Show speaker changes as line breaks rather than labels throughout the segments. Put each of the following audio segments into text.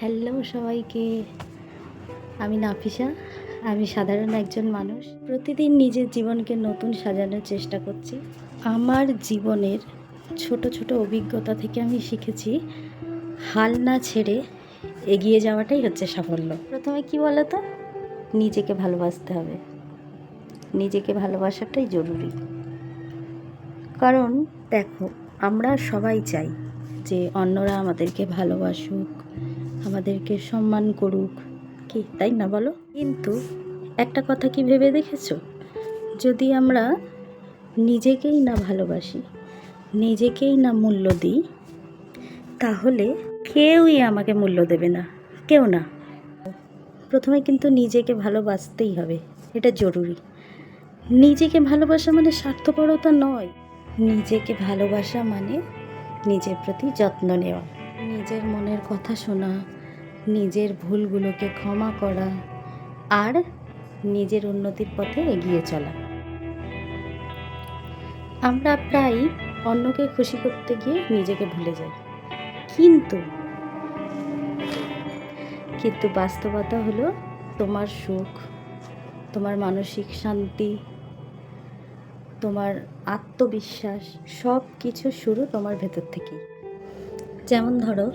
Hello সবাইকে। আমি নাফিসা। আমি সাধারণ একজন মানুষ। প্রতিদিন নিজের জীবনকে নতুন সাজানোর চেষ্টা করছি। আমার জীবনের ছোট ছোট অভিজ্ঞতা থেকে আমি শিখেছি, হাল না ছেড়ে এগিয়ে যাওয়াটাই হচ্ছে সাফল্য। প্রথমে কি বলো তো নিজেকে ভালোবাসতে হবে। নিজেকে ভালোবাসাটাই জরুরি। কারণ দেখো, আমরা সবাই চাই যে অন্যরা আমাদেরকে ভালোবাসুক আমাদেরকে সম্মান করুক। কি, তাই না বলো? কিন্তু একটা কথা কি ভেবে দেখেছ? যদি আমরা নিজেকেই না ভালোবাসি, নিজেকেই না মূল্য দিই, তাহলে কেউই আমাকে মূল্য দেবে না, কেউ না। প্রথমে কিন্তু নিজেকে ভালোবাসতেই হবে, এটা জরুরি। নিজেকে ভালোবাসা মানে স্বার্থপরতা নয়। নিজেকে ভালোবাসা মানে নিজের প্রতি যত্ন নেওয়া। নিজের মনের কথা শোনা নিজের ভুলগুলোকে ক্ষমা করা আর নিজের উন্নতির পথে এগিয়ে চলা। আমরা প্রায় অন্যকে খুশি করতে গিয়ে নিজেকে ভুলে যাই। কিন্তু কিন্তু বাস্তবতা হলো তোমার সুখ, তোমার মানসিক শান্তি, তোমার আত্মবিশ্বাস সব কিছু শুরু তোমার ভেতর থেকেই। যেমন ধরো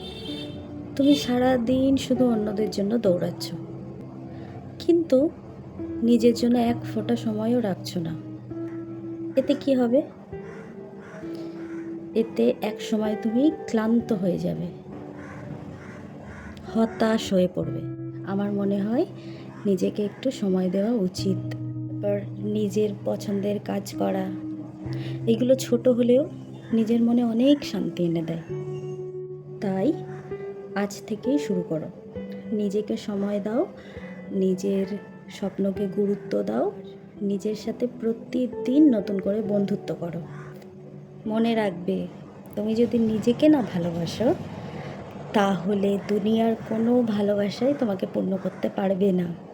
তুমি সারা দিন শুধু অন্যদের জন্য দৌড়াচ্ছ। কিন্তু নিজের জন্য এক ফোঁটা সময়ও রাখছো না। এতে কি হবে? এতে এক সময় তুমি ক্লান্ত হয়ে যাবে। হতাশ হয়ে পড়বে। আমার মনে হয় নিজেকে একটু সময় দেওয়া উচিত। তারপর নিজের পছন্দের কাজ করা। এগুলো ছোট হলেও নিজের মনে অনেক শান্তি এনে দেয়। তাই আজ থেকেই শুরু করো। নিজেকে সময় দাও, নিজের স্বপ্নকে গুরুত্ব দাও, নিজের সাথে প্রতিদিন নতুন করে বন্ধুত্ব করো। মনে রাখবে, তুমি যদি নিজেকে না ভালোবাসো, তাহলে দুনিয়ার কোনো ভালোবাসাই তোমাকে পূর্ণ করতে পারবে না।